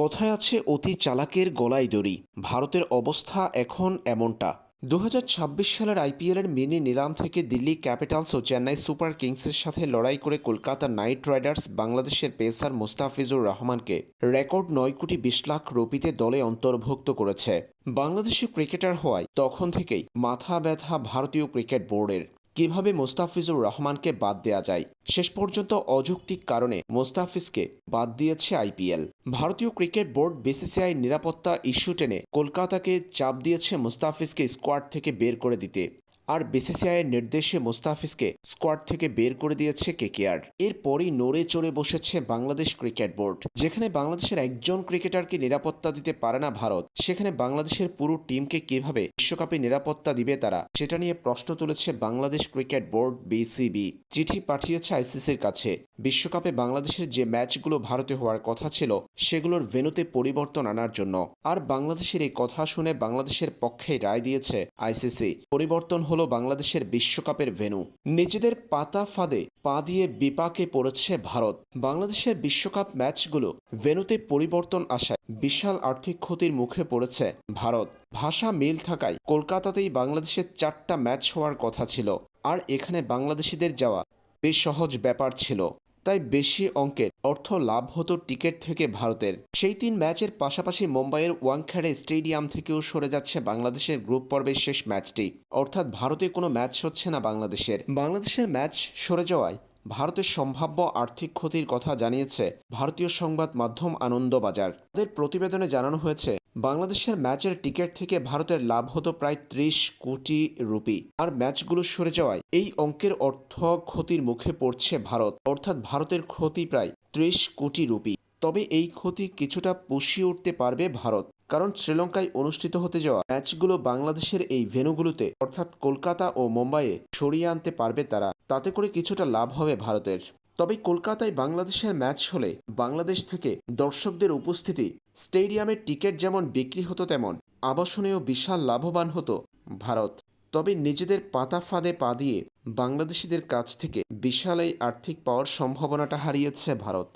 কথায় আছে অতি চালাকের গলায় দড়ি। ভারতের অবস্থা এখন এমনটা। দু হাজার ছাব্বিশ সালের আইপিএলের মিনি নিলাম থেকে দিল্লি ক্যাপিটালস ও চেন্নাই সুপার কিংসের সাথে লড়াই করে কলকাতা নাইট রাইডার্স বাংলাদেশের পেসার মোস্তাফিজুর রহমানকে রেকর্ড নয় কোটি বিশ লাখ রুপিতে দলে অন্তর্ভুক্ত করেছে। বাংলাদেশি ক্রিকেটার হওয়ায় তখন থেকেই মাথা ব্যথা ভারতীয় ক্রিকেট বোর্ডের। কীভাবে মোস্তাফিজুর রহমানকে বাদ দেয়া যায়? শেষ পর্যন্ত অযৌক্তিক কারণে মোস্তাফিজকে বাদ দিয়েছে আইপিএল। ভারতীয় ক্রিকেট বোর্ড বিসিসিআই নিরাপত্তা ইস্যু টেনে কলকাতাকে চাপ দিয়েছে মোস্তাফিজকে স্কোয়াড থেকে বের করে দিতে। আর বিসিসিআইয়ের নির্দেশে মোস্তাফিজকে স্কোয়াড থেকে বের করে দিয়েছে কেকেআর। এরপরই নড়ে চড়ে বসেছে বাংলাদেশ ক্রিকেট বোর্ড। যেখানে বাংলাদেশের একজন ক্রিকেটারকে নিরাপত্তা দিতে পারে না ভারত, সেখানে বাংলাদেশের পুরো টিমকে কীভাবে বিশ্বকাপে নিরাপত্তা দিবে তারা, সেটা নিয়ে প্রশ্ন তুলেছে বাংলাদেশ ক্রিকেট বোর্ড বিসিবি। চিঠি পাঠিয়েছে আইসিসির কাছে। বিশ্বকাপে বাংলাদেশের যে ম্যাচগুলো ভারতে হওয়ার কথা ছিল, সেগুলোর ভেনুতে পরিবর্তন আনার জন্য। আর বাংলাদেশের এই কথা শুনে বাংলাদেশের পক্ষে রায় দিয়েছে আইসিসি। পরিবর্তন হলো বাংলাদেশের বিশ্বকাপের ভেনু নিজেদের পাতা ফাঁদে পা দিয়ে বিপাকে পড়েছে ভারত। বাংলাদেশের বিশ্বকাপ ম্যাচগুলো ভেনুতে পরিবর্তন আসায় বিশাল আর্থিক ক্ষতির মুখে পড়েছে ভারত। ভাষা মিল থাকায় কলকাতাতেই বাংলাদেশের চারটা ম্যাচ হওয়ার কথা ছিল। আর এখানে বাংলাদেশিদের যাওয়া বেশ সহজ ব্যাপার ছিল। তাই বেশি অঙ্কের অর্থ লাভ হতো টিকিট থেকে ভারতের। সেই তিন ম্যাচের পাশাপাশি মুম্বাইয়ের ওয়াংখেড়ে স্টেডিয়াম থেকেও সরে যাচ্ছে বাংলাদেশের গ্রুপ পর্বের শেষ ম্যাচটি। অর্থাৎ ভারতে কোনো ম্যাচ হচ্ছে না বাংলাদেশের। বাংলাদেশের ম্যাচ সরে যাওয়ায় ভারতের সম্ভাব্য আর্থিক ক্ষতির কথা জানিয়েছে ভারতীয় সংবাদ মাধ্যম আনন্দবাজার। তাদের প্রতিবেদনে জানানো হয়েছে বাংলাদেশের ম্যাচের টিকিট থেকে ভারতের লাভ হতো প্রায় ত্রিশ কোটি রুপি। আর ম্যাচগুলো সরে যাওয়ায় এই অঙ্কের অর্থ ক্ষতির মুখে পড়ছে ভারত। অর্থাৎ ভারতের ক্ষতি প্রায় ত্রিশ কোটি রুপি। তবে এই ক্ষতি কিছুটা পুষিয়ে উঠতে পারবে ভারত। কারণ শ্রীলঙ্কায় অনুষ্ঠিত হতে যাওয়া ম্যাচগুলো বাংলাদেশের এই ভেনুগুলোতে, অর্থাৎ কলকাতা ও মুম্বাইয়ে, সরিয়ে আনতে পারবে তারা। তাতে করে কিছুটা লাভ হবে ভারতের। তবে কলকাতায় বাংলাদেশের ম্যাচ হলে বাংলাদেশ থেকে দর্শকদের উপস্থিতি স্টেডিয়ামের টিকিট যেমন বিক্রি হতো তেমন আবাসনেও বিশাল লাভবান হতো ভারত। তবে নিজেদের পাতা ফাঁদে পা দিয়ে বাংলাদেশিদের কাছ থেকে বিশাল এই আর্থিক পাওয়ার সম্ভাবনাটা হারিয়েছে ভারত।